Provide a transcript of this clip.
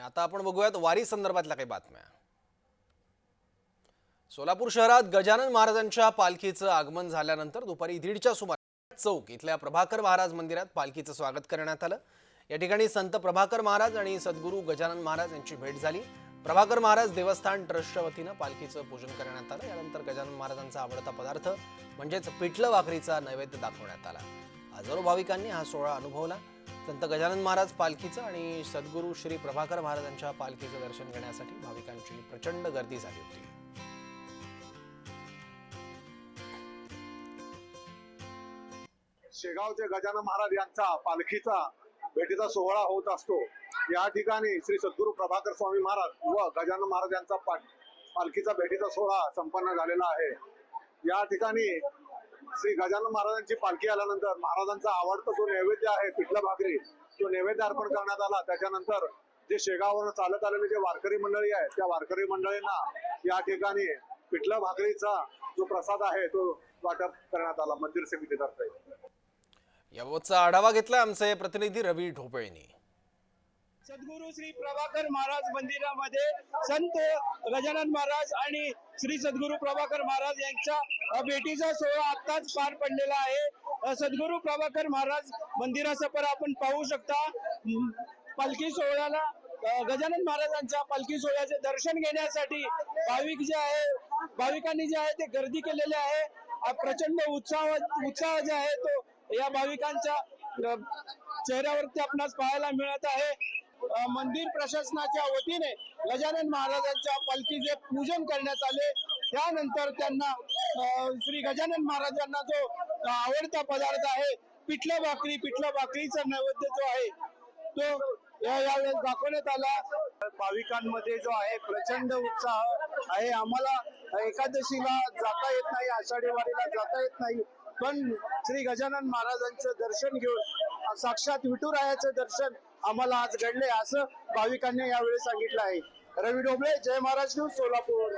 आता आपण बघूयात वारी संदर्भातल्या काही बातम्या. सोलापूर शहरात गजानन महाराजांच्या पालखीचं आगमन झाल्यानंतर दुपारी दीडच्या सुमारास चौक इथल्या प्रभाकर महाराज मंदिरात पालखीचं स्वागत करण्यात आलं. या ठिकाणी संत प्रभाकर महाराज आणि सद्गुरू गजानन महाराज यांची भेट झाली. प्रभाकर महाराज देवस्थान ट्रस्टच्या वतीनं पालखीचं पूजन करण्यात आलं. यानंतर गजानन महाराजांचा आवडता पदार्थ म्हणजेच पिठलं भाकरीचा नैवेद्य दाखवण्यात आला. हजारो भाविकांनी हा सोहळा अनुभवला. संत गजानन महाराज पालखीचं आणि सद्गुरू श्री प्रभाकर महाराजांच्या पालखीचं दर्शन घेण्यासाठी भाविकांची प्रचंड गर्दी झाली होती. शेगावचे गजानन महाराज यांचा पालखीचा भेटीचा सोहळा होत असतो. या ठिकाणी श्री सद्गुरू प्रभाकर स्वामी महाराज व गजानन महाराज यांचा पालखीचा भेटीचा सोहळा संपन्न झालेला आहे. या ठिकाणी श्री गजानन महाराजांची पालखी आल्यानंतर महाराजांचा आवडता जो नैवेद्य आहे पिठला भाकरी तो नैवेद्य अर्पण करण्यात आला. त्याच्यानंतर जे शेगाववरून चालत आलेले जे वारकरी मंडळी आहेत त्या वारकरी मंडळींना या ठिकाणी पिठला भाकरीचा जो प्रसाद आहे तो वाटप करण्यात आला मंदिर समितीतर्फे. याबाबतचा आढावा घेतला आमचे प्रतिनिधी रवी ढोपळेनी सद्गुरु श्री प्रभाकर महाराज मंदिरामध्ये संत गजानन महाराज आणि श्री सद्गुरु प्रभाकर महाराज यांच्या भेटीचा सोहळा आताच पार पडलेला आहे. सद्गुरु प्रभाकर महाराज मंदिरासमोर आपण पाहू शकता पालखी सोहळ्याला गजानन महाराजांच्या पालखी सोहळ्याचे दर्शन घेण्यासाठी भाविक जे आहे भाविकांनी जे आहे ते गर्दी केलेले आहे. प्रचंड उत्साह उत्साह जे आहे तो या भाविकांच्या चेहऱ्यावरती आपणास पाहायला मिळत आहे. मंदिर प्रशासनाच्या वतीने गजानन महाराजांच्या पालखीचे पूजन करण्यात आले. त्यानंतर त्यांना श्री गजानन महाराजांना जो आवडता पदार्थ आहे पिठलं भाकरी पिठलं भाकरीचा नैवेद्य जो आहे तो यावेळेस दाखवण्यात आला. भाविकांमध्ये जो आहे प्रचंड उत्साह आहे. आम्हाला एकादशीला जाता येत नाही आषाढी वारीला जाता येत नाही. पण श्री गजानन महाराजांचं दर्शन घेऊन साक्षात विठुरायाचं दर्शन आम्हाला आज घडले असं भाविकांनी यावेळी सांगितलं आहे. रवी डोबळे जय महाराज न्यूज सोलापूर.